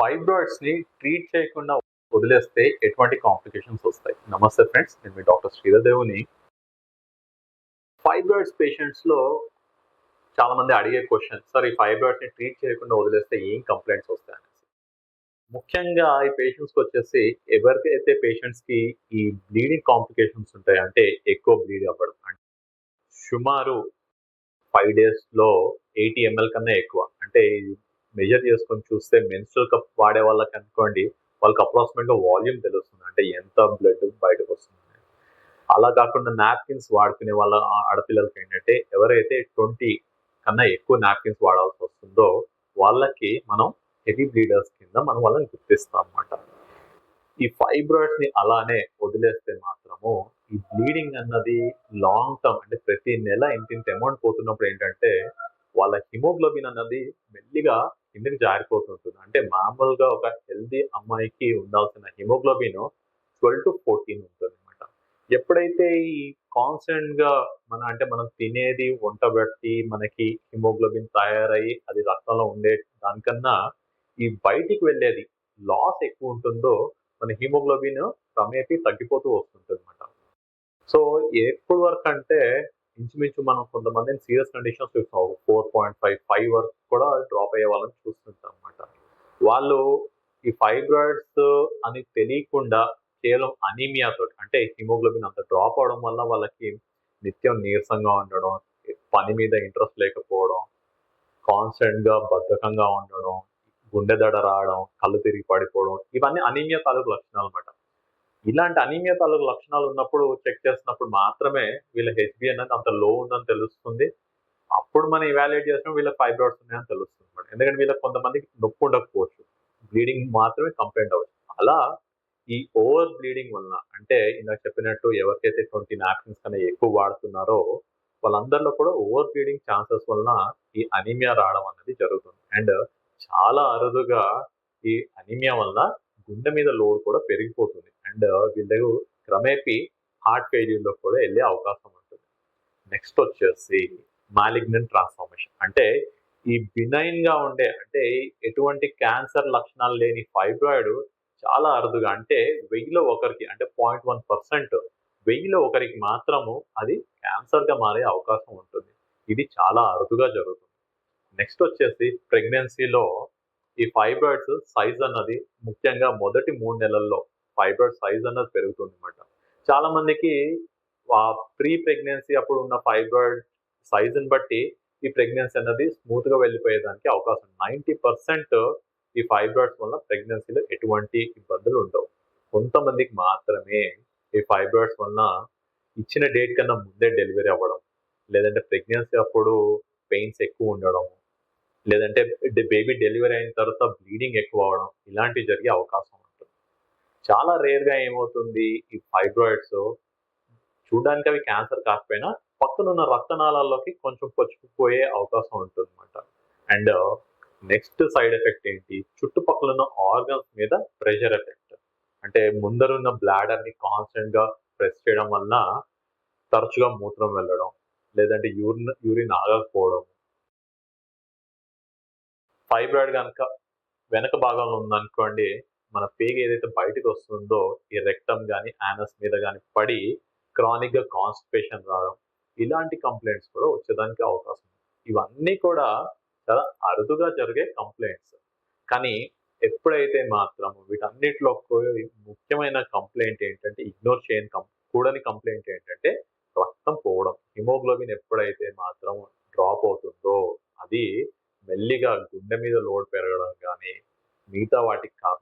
ఫైబ్రాయిడ్స్ని treat చేయకుండా వదిలేస్తే ఎటువంటి కాంప్లికేషన్స్ వస్తాయి? నమస్తే ఫ్రెండ్స్ నేను మీ డాక్టర్ శ్రీరదేవుని ఫైబ్రాయిడ్స్ పేషెంట్స్లో చాలా మంది అడిగే క్వశ్చన్ సార్ ఈ ఫైబ్రాయిడ్స్ని ట్రీట్ చేయకుండా వదిలేస్తే ఏం కంప్లైంట్స్ వస్తాయి? అనేసి. ముఖ్యంగా ఈ పేషెంట్స్ వచ్చేసి ఎవరికైతే పేషెంట్స్కి ఈ బ్లీడింగ్ కాంప్లికేషన్స్ ఉంటాయి అంటే ఎక్కువ బ్లీడ్ అవ్వడం అంటే సుమారు ఫైవ్ డేస్లో ఎయిటీ ఎంఎల్ కన్నా ఎక్కువ అంటే మెజర్ చేసుకొని చూస్తే మెన్స్ట్రల్ కప్ వాడే వాళ్ళకి అనుకోండి వాళ్ళకి అప్రాక్సిమేట్గా వాల్యూమ్ తెలుస్తుంది. అంటే ఎంత బ్లడ్ బయటకు వస్తుంది అలా కాకుండా నాప్కిన్స్ వాడుకునే వాళ్ళ ఆడపిల్లలకి ఏంటంటే ఎవరైతే ట్వంటీ కన్నా ఎక్కువ నాప్కిన్స్ వాడాల్సి వస్తుందో వాళ్ళకి మనం హెవీ బ్లీడర్స్ కింద మనం వాళ్ళని గుర్తిస్తాం అనమాట ఈ ఫైబ్రాయిడ్స్ని అలానే వదిలేస్తే మాత్రము ఈ బ్లీడింగ్ అన్నది లాంగ్ టర్మ్ అంటే ప్రతి నెల ఇంత ఇంత అమౌంట్ పోతున్నప్పుడు ఏంటంటే వాళ్ళ హిమోగ్లోబిన్ అన్నది మెల్లిగా కిందకి జారిపోతుంటుంది. అంటే మామూలుగా ఒక హెల్దీ అమ్మాయికి ఉండాల్సిన హిమోగ్లోబిన్ ట్వెల్వ్ టు ఫోర్టీన్ ఉంటుంది అనమాట ఎప్పుడైతే ఈ కాన్స్టెంట్గా మన అంటే మనం తినేది వంట పెట్టి మనకి హిమోగ్లోబిన్ తయారయ్యి అది రక్తంలో ఉండే దానికన్నా ఈ బయటికి వెళ్ళేది లాస్ ఎక్కువ ఉంటుందో మన హిమోగ్లోబిన్ క్రమేపీ తగ్గిపోతూ వస్తుంటుంది అనమాట సో ఎప్పుడు వరకు అంటే ఇంచుమించు మనం కొంతమందిని సీరియస్ కండిషన్స్ చూస్తాం. ఫోర్ పాయింట్ ఫైవ్ ఫైవ్ వరకు కూడా డ్రాప్ అయ్యే వాళ్ళని చూస్తుంటాం అనమాట వాళ్ళు ఈ ఫైబ్రాయిడ్స్ అని తెలియకుండా కేవలం అనీమియాతో అంటే హిమోగ్లోబిన్ అంత డ్రాప్ అవడం వల్ల వాళ్ళకి నిత్యం నీరసంగా ఉండడం పని మీద ఇంట్రెస్ట్ లేకపోవడం కాన్స్టెంట్గా బద్ధకంగా ఉండడం గుండె దడ రావడం కళ్ళు తిరిగి పడిపోవడం ఇవన్నీ అనీమియా తాలూకు లక్షణాలు అనమాట ఇలాంటి అనీమియా తాలూకు లక్షణాలు ఉన్నప్పుడు చెక్ చేసినప్పుడు మాత్రమే వీళ్ళ హెచ్బి అనేది అంత లో ఉందని తెలుస్తుంది. అప్పుడు మనం ఇవాల్యుయేట్ చేసినా వీళ్ళకి ఫైబ్రాయిడ్స్ ఉన్నాయని తెలుస్తుంది ఎందుకంటే వీళ్ళకి కొంతమందికి నొప్పి ఉండకపోవచ్చు. బ్లీడింగ్ మాత్రమే కంప్లైంట్ అవ్వచ్చు. అలా ఈ ఓవర్ బ్లీడింగ్ వలన అంటే ఇందాక చెప్పినట్టు ఎవరికైతే ట్వంటీ నాప్కిన్స్ కన్నా ఎక్కువ వాడుతున్నారో వాళ్ళందరిలో కూడా ఓవర్ బ్లీడింగ్ ఛాన్సెస్ వలన ఈ అనీమియా రావడం అనేది జరుగుతుంది. అండ్ చాలా అరుదుగా ఈ అనీమియా వలన గుండె మీద లోడ్ కూడా పెరిగిపోతుంది. అండ్ వీళ్ళకు క్రమేపీ హార్ట్ ఫెయిల్యూర్లో కూడా వెళ్ళే అవకాశం ఉంటుంది. నెక్స్ట్ వచ్చేసి మాలిగ్నెంట్ ట్రాన్స్ఫార్మేషన్. అంటే ఈ బినైన్గా ఉండే అంటే ఎటువంటి క్యాన్సర్ లక్షణాలు లేని ఫైబ్రాయిడ్ చాలా అరుదుగా అంటే వెయ్యిలో ఒకరికి అంటే పాయింట్ వన్ పర్సెంట్ వెయ్యిలో ఒకరికి మాత్రము అది క్యాన్సర్గా మారే అవకాశం ఉంటుంది. ఇది చాలా అరుదుగా జరుగుతుంది. నెక్స్ట్ వచ్చేసి ప్రెగ్నెన్సీలో ఈ ఫైబ్రాయిడ్స్ సైజ్ అన్నది ముఖ్యంగా మొదటి మూడు నెలల్లో ఫైబర్ సైజ్ అన్నది పెరుగుతుంది అనమాట చాలా మందికి ప్రీ ప్రెగ్నెన్సీ అప్పుడు ఉన్న ఫైబర్ సైజుని బట్టి ఈ ప్రెగ్నెన్సీ అన్నది స్మూత్గా వెళ్ళిపోయేదానికి అవకాశం నైంటీ పర్సెంట్ ఈ ఫైబ్రాయిడ్స్ వల్ల ప్రెగ్నెన్సీలో ఎటువంటి ఇబ్బందులు ఉండవు. కొంతమందికి మాత్రమే ఈ ఫైబ్రాయిడ్స్ వలన ఇచ్చిన డేట్ కన్నా ముందే డెలివరీ అవ్వడం లేదంటే ప్రెగ్నెన్సీ అప్పుడు పెయిన్స్ ఎక్కువ ఉండడం లేదంటే బేబీ డెలివరీ అయిన తర్వాత బ్లీడింగ్ ఎక్కువ అవడం ఇలాంటివి జరిగే అవకాశం ఉంటుంది చాలా రేర్గా ఏమవుతుంది ఈ ఫైబ్రాయిడ్స్ చూడడానికి అవి క్యాన్సర్ కాకపోయినా పక్కనున్న రక్తనాళాల్లోకి కొంచెం పొచ్చుకుపోయే అవకాశం ఉంటుంది అనమాట అండ్ నెక్స్ట్ సైడ్ ఎఫెక్ట్ ఏంటి? చుట్టుపక్కల ఉన్న ఆర్గన్స్ మీద ప్రెషర్ ఎఫెక్ట్ అంటే ముందరున్న బ్లాడర్ని కాన్స్టెంట్గా ప్రెస్ చేయడం వలన తరచుగా మూత్రం వెళ్ళడం లేదంటే యూరిన్ యూరిన్ ఆగకపోవడం. ఫైబ్రాయిడ్ కనుక వెనక భాగంలో ఉందనుకోండి మన పేగ ఏదైతే బయటకు వస్తుందో ఈ రెక్టమ్ కానీ యానస్ మీద కానీ పడి క్రానిక్గా కాన్స్టిపేషన్ రావడం ఇలాంటి కంప్లైంట్స్ కూడా వచ్చేదానికి అవకాశం ఉంది. ఇవన్నీ కూడా చాలా అరుదుగా జరిగే కంప్లైంట్స్ కానీ ఎప్పుడైతే మాత్రం వీటన్నిటిలో ముఖ్యమైన కంప్లైంట్ ఏంటంటే ఇగ్నోర్ చేయని కం- కూడని కంప్లైంట్ ఏంటంటే రక్తం పోవడం. హిమోగ్లోబిన్ ఎప్పుడైతే మాత్రం డ్రాప్ అవుతుందో అది మెల్లిగా గుండె మీద లోడ్ పెరగడం కానీ మిగతా వాటికి కారణాలు